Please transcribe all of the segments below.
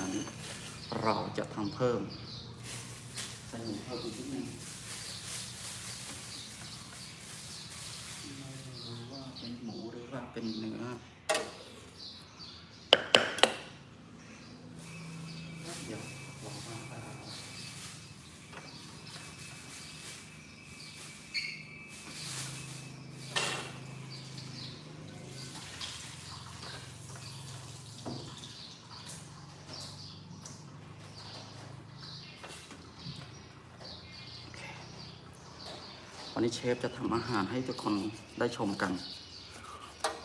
นั้น เราจะทำเพิ่มใส่หมูเพิ่มอีกนิดนึงไม่รู้ว่าเป็นหมูหรือว่าเป็นเนื้อเดี๋ยวรอมาอ่า วันนี้เชฟจะทำอาหารให้ทุกคนได้ชมกัน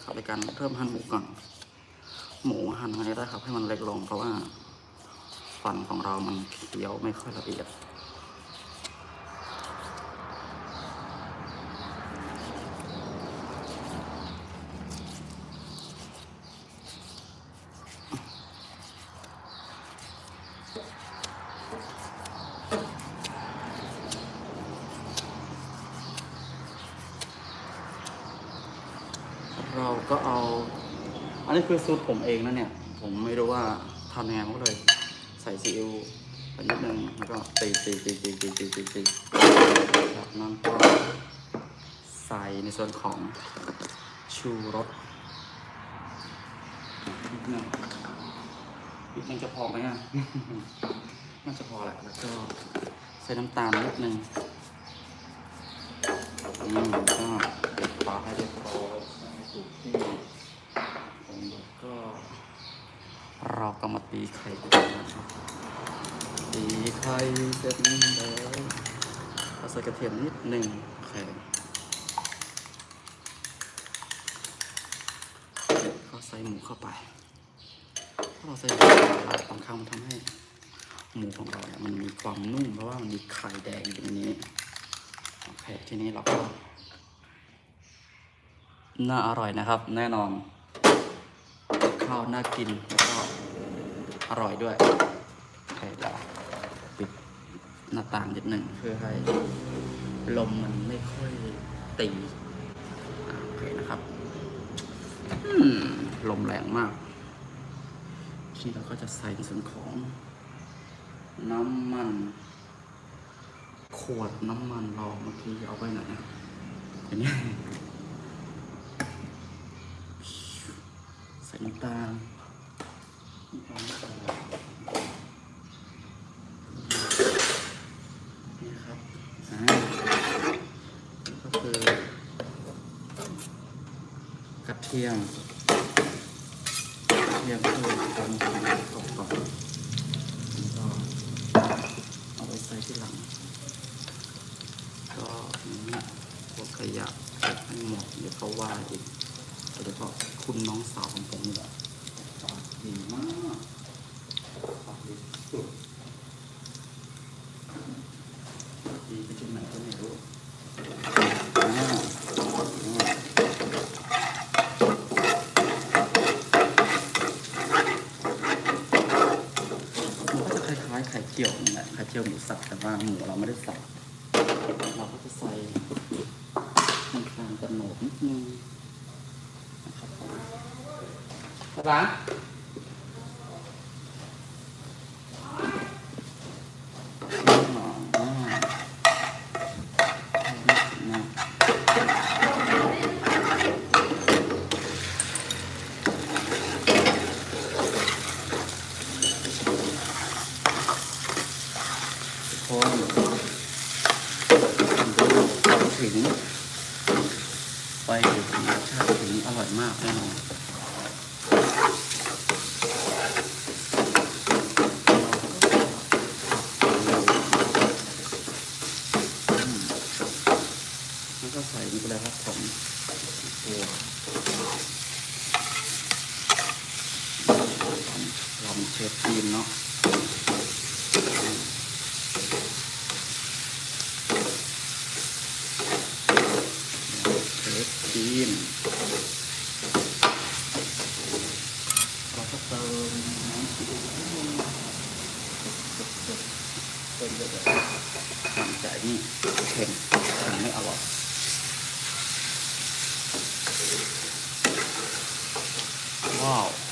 ครับในการเริ่มหั่นหมูก่อนหมูหั่นไงได้ครับ ให้มันเล็กลงเพราะว่าฟันของเรามันเคี้ยวไม่ค่อยละเอียด ก็เอา อันนี้คือสูตรผมเองนะเนี่ย ผมไม่รู้ว่าทำยังไงผมก็เลย ใส่ซีอิ๊วไปนิดนึงแล้วก็ตีตีตีตีตีตีตีตีจากนั้นก็ใส่ในส่วนของชูรสนิดนึงนิดนึงจะพอไหมอะน่าจะพอแหละแล้วก็ใส่น้ำตาลนิดนึงอืมก็ปิดฝาให้เรียบร้อย ส่ให้ถูกที่ผมก็เราก็มาตีไข่กันนะครับตีไข่เสร็จแล้วเราใส่กระเทียมนิดหนึ่งโอเคก็ใส่หมูเข้าไปถ้าเราใส่หมูเข้าไปบางครั้งมันทำให้หมูของเราเนี่ยมันมีความนุ่มเพราะว่ามันมีไข่แดงอยู่ในนี้โอเคทีนี้เราก็ น่าอร่อยนะครับ แน่นอน ข้าวน่ากินแล้วก็อร่อยด้วยโอเคเดี๋ยวปิดหน้าต่างนิดหนึ่งเพื่อให้ลมมันไม่ค่อยตีโอเคนะครับลมแรงมากทีนี้เราก็จะใส่ในส่วนของ น้ำมัน ขวดน้ำมันเราเมื่อกี้เอาไว้ไหนอันนี้ ใส่น้ำ ตาลนี่ครับอ่าก็คือกระเทียมกระเทียมคือการทำกรอบก่อนแล้วก็เอาไว้ใส่ที่หลัง ก็อย่างนี้พวกขยะเก็บให้หมดเดี๋ยวเขาว่าอีก โดยเฉพาะคุณน้องสาวของผมนี่แหละปากดีมากปากดีสุดดีไปที่ไหนก็ไม่รู้อ่าอ่ามันก็จะคล้ายๆไข่เจียวนี่แหละไข่เจียวหมูสับแต่ว่าหมูเราไม่ได้ใส่เราก็จะใส่น้ำตาลกระโหนกนิดนึงนะครับผม ร้านคนถึงไปถึงรสชาติถึงอร่อยมากแน่นอน แล้วก็ใส่นี่ไปเลยครับผมตัวลองเชฟทีมเนาะเทสทีมเราก็เติมน้ำซีอิ๊วนิดนึงเติมเยอะๆทำใจนี่เค็ม Wow.